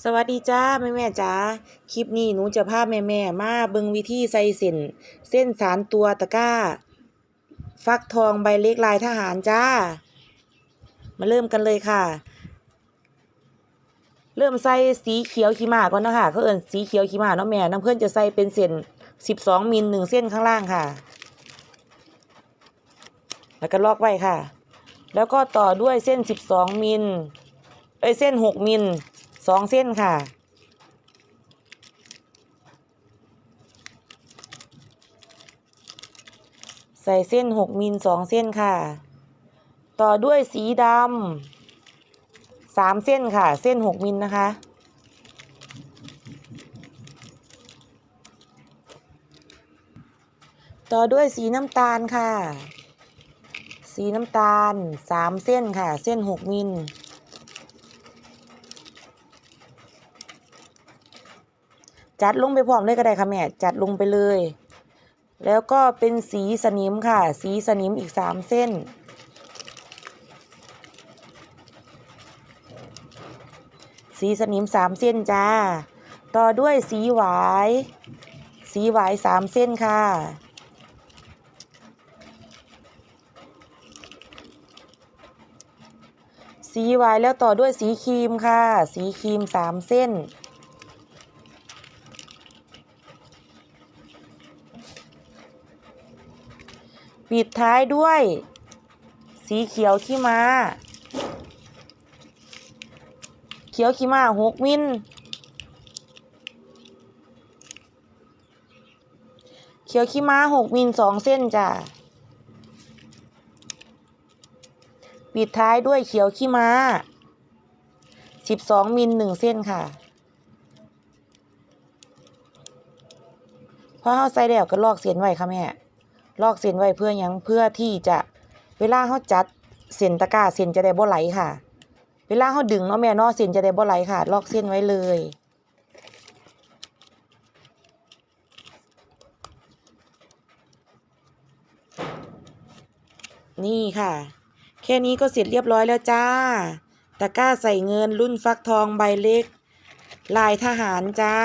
สวัสดีจ้าแม่แม่จ้าคลิปนี้หนูจะพาแม่แม่มาเบิ่งวิธีใส่เส้น เส้นสารตัวตะกร้า ฟักทองใบเล็กลายทหารจ้า มาเริ่มกันเลยค่ะ เริ่มใส่สีเขียวขีมาก่อนนะคะเขาเอิ้นสีเขียวขีมาเนาะแม่น้ำเพื่อนจะใส่เป็นเส้นสิบสองมิลหนึ่งเส้นข้างล่างค่ะ แล้วก็ลอกไว้ค่ะ แล้วก็ต่อด้วยเส้นสิบสองมิลเอ้ยเส้นหกมิล สองเส้นค่ะ ใส่เส้นหกมิลสองเส้นค่ะ ต่อด้วยสีดำสามเส้นค่ะ เส้นหกมิลนะคะ ต่อด้วยสีน้ำตาลค่ะ สีน้ำตาลสามเส้นค่ะ เส้นหกมิล จัดลงไปพร้อมเลยก็ได้ค่ะแม่ จัดลงไปเลย แล้วก็เป็นสีสนิมค่ะ สีสนิมอีกสามเส้น สีสนิมสามเส้นจ้า ต่อด้วยสีหวาย สีหวายสามเส้นค่ะสีหวายแล้วต่อด้วยสีครีมค่ะ สีครีมสามเส้น ปิดท้ายด้วย สีเขียวขี้ม้า เขียวขี้ม้าหกมิลเขียวขี้ม้าหกมิลสองเส้นจ้ะ ปิดท้ายด้วยเขียวขี้ม้าสิบสองมิลหนึ่งเส้นค่ะพอเขาใส่แล้วก็ลอกเส้นไว้ค่ะแม่ ลอกเส้นไว้เพื่อยังเพื่อที่จะเวลาเขาจัดเส้นตะกร้าเส้นจะได้บ่ไหลค่ะ เวลาเขาดึงเนาะแม่เนาะเส้นจะได้บ่ไหลค่ะ ลอกเส้นไว้เลยนี่ค่ะ แค่นี้ก็เสร็จเรียบร้อยแล้วจ้า ตะกร้าใส่เงินรุ่นฟักทองใบเล็ก ลายทหารจ้า